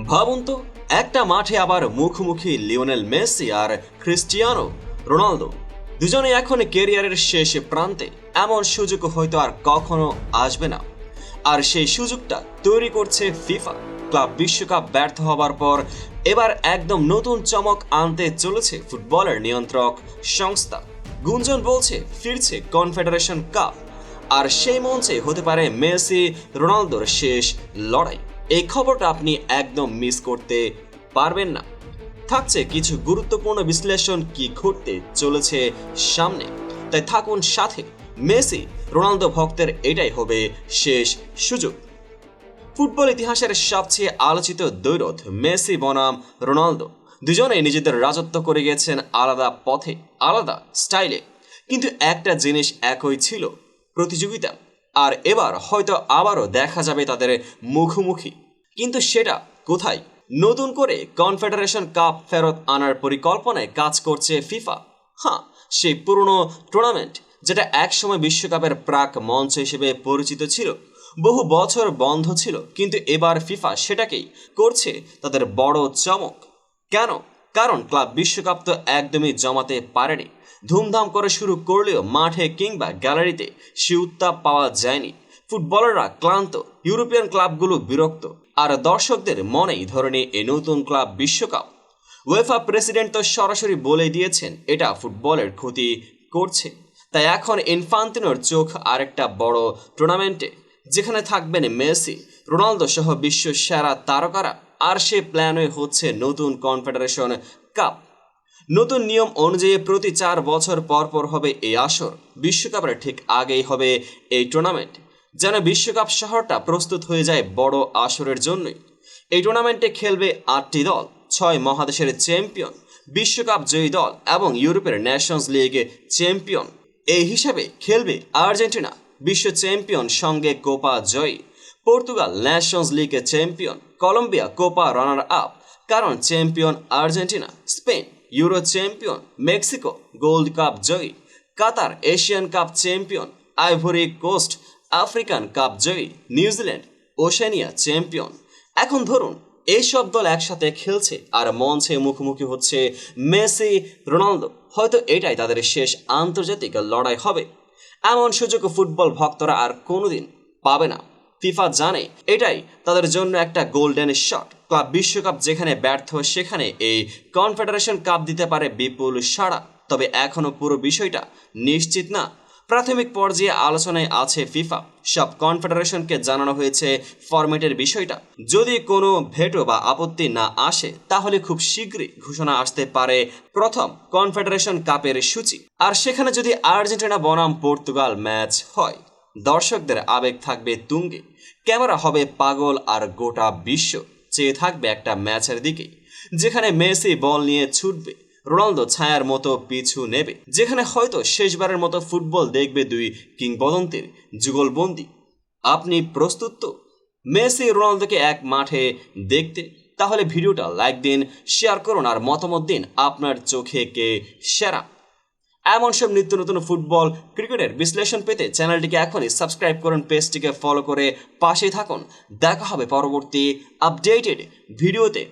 ভাবুন তো, একটা মাঠে আবার মুখোমুখি লিওনেল মেসি আর ক্রিস্টিয়ানো রোনালদো। দুজনে এখন কেরিয়ারের শেষ প্রান্তে, এমন সুযোগ হয়তো আর কখনো আসবে না। আর সেই সুযোগটা তৈরি করছে ফিফা। ক্লাব বিশ্বকাপ ব্যর্থ হবার পর এবার একদম নতুন চমক আনতে চলেছে ফুটবলের নিয়ন্ত্রক সংস্থা। গুঞ্জন বলছে, ফিরছে কনফেডারেশন কাপ। আর সেই মঞ্চে হতে পারে মেসি রোনালদোর শেষ লড়াই। এই খবরটা আপনি একদম মিস করতে পারবেন না। থাকছে কিছু গুরুত্বপূর্ণ বিশ্লেষণ কি ঘটতে চলেছে সামনে। তাই থাকুন সাথে, মেসি, রোনালদো ভক্তের এটাই হবে শেষ সুযোগ। ফুটবল ইতিহাসের সবচেয়ে আলোচিত দৈরথ মেসি, বনাম, রোনালদো। দুজনেই নিজেদের রাজত্ব করে গেছেন আলাদা পথে, আলাদা স্টাইলে। কিন্তু একটা জিনিস একই ছিল, প্রতিযোগিতা। আর এবার হয়তো আবারও দেখা যাবে তাদের মুখোমুখি। কিন্তু সেটা কোথায়? নতুন করে কনফেডারেশন কাপ ফেরত আনার পরিকল্পনায় কাজ করছে ফিফা। হ্যাঁ সেই পুরনো টুর্নামেন্ট যেটা একসময় বিশ্বকাপের প্রাক মঞ্চ হিসেবে পরিচিত ছিল, বহু বছর বন্ধ ছিল, কিন্তু এবার ফিফা সেটাকেই করছে তাদের বড় চমক। কেন? কারণ ক্লাব বিশ্বকাপ তো একদমই জমাতে পারেনি। ধুমধাম করে শুরু করলেও মাঠে কিংবা গ্যালারিতে সে উত্তাপ পাওয়া যায়নি। ফুটবলাররা ক্লান্ত, ইউরোপিয়ান ক্লাবগুলো বিরক্ত। আর দর্শকদের মনেই ধরনে এ নতুন ক্লাব বিশ্বকাপ। ওয়েফা প্রেসিডেন্ট তো সরাসরি বলে দিয়েছেন, এটা ফুটবলের ক্ষতি করছে। তাই এখন ইনফান্তিনোর চোখ আরেকটা বড় টুর্নামেন্টে, যেখানে থাকবেন মেসি, রোনালদো সহ বিশ্ব সেরা তারকারা, আর সে প্ল্যানই হচ্ছে নতুন কনফেডারেশন কাপ। নতুন নিয়ম অনুযায়ী প্রতি চার বছর পর পর হবে এই আসর। বিশ্বকাপের ঠিক আগেই হবে এই টুর্নামেন্ট। যেন বিশ্বকাপ শহরটা প্রস্তুত হয়ে যায় বড় আসরের জন্যই। এই টুর্নামেন্টে খেলবে আটটি দল, ছয় মহাদেশের চ্যাম্পিয়ন, বিশ্বকাপ জয়ী দল এবং ইউরোপের ন্যাশনস লিগ চ্যাম্পিয়ন। এই হিসাবে খেলবে আর্জেন্টিনা, বিশ্ব চ্যাম্পিয়ন সঙ্গে কোপা জয়ী। পর্তুগাল ন্যাশনস লিগে champion, Colombia Copa runner up. কারণ champion Argentina, Spain Euro champion, Mexico Gold Cup জয়ী। Qatar Asian Cup champion, Ivory Coast African Cup জয়ী নিউজিল্যান্ড ওশেনিয়া চ্যাম্পিয়ন। এখন ধরুন এইসব দল একসাথে খেলছে আর মঞ্চে মুখোমুখি হচ্ছে মেসি, রোনালদো। হয়তো এটাই তাদের শেষ আন্তর্জাতিক লড়াই হবে। এমন সুযোগ ফুটবল ভক্তরা আর কোনোদিন পাবে না। ফিফা জানে, এটাই তাদের জন্য একটা গোল্ডেন শট ক্লাব বিশ্বকাপ যেখানে ব্যর্থ, সেখানে এই কনফেডারেশন কাপ দিতে পারে বিপুল সাড়া। তবে এখনও পুরো বিষয়টা নিশ্চিত না প্রাথমিক পর্যায়ে আলোচনায় আছে ফিফা। সব কনফেডারেশনকে জানানো হয়েছে ফরম্যাটের বিষয়টা। যদি কোনো ভেটো বা আপত্তি না আসে, তাহলে খুব শীঘ্রই ঘোষণা আসতে পারে প্রথম কনফেডারেশন কাপের সূচি। আর সেখানে যদি আর্জেন্টিনা, বনাম, পর্তুগাল ম্যাচ হয়, দর্শকদের আবেগ থাকবে তুঙ্গে। ক্যামেরা হবে পাগল আর গোটা বিশ্ব। চেয়ে থাকবে একটা ম্যাচের দিকে, যেখানে মেসি বল নিয়ে ছুটবে। রোনালদো ছায়ার মতো পিছু নেবে, যেখানে হয়তো শেষবারের মতো ফুটবল দেখবে দুই কিংবদন্তির যুগলবন্দি। আপনি প্রস্তুত তো? মেসি রোনালদোকে এক মাঠে দেখতে? তাহলে ভিডিওটা লাইক দিন, শেয়ার করুন, আর মতামত দিন আপনার চোখে কে সেরা। এমন সব নিত্য নতুন ফুটবল, ক্রিকেটের বিশ্লেষণ পেতে চ্যানেলটিকে এখনই সাবস্ক্রাইব করুন, পেজটিকে ফলো করে পাশেই থাকুন। দেখা হবে পরবর্তী আপডেটেড ভিডিওতে।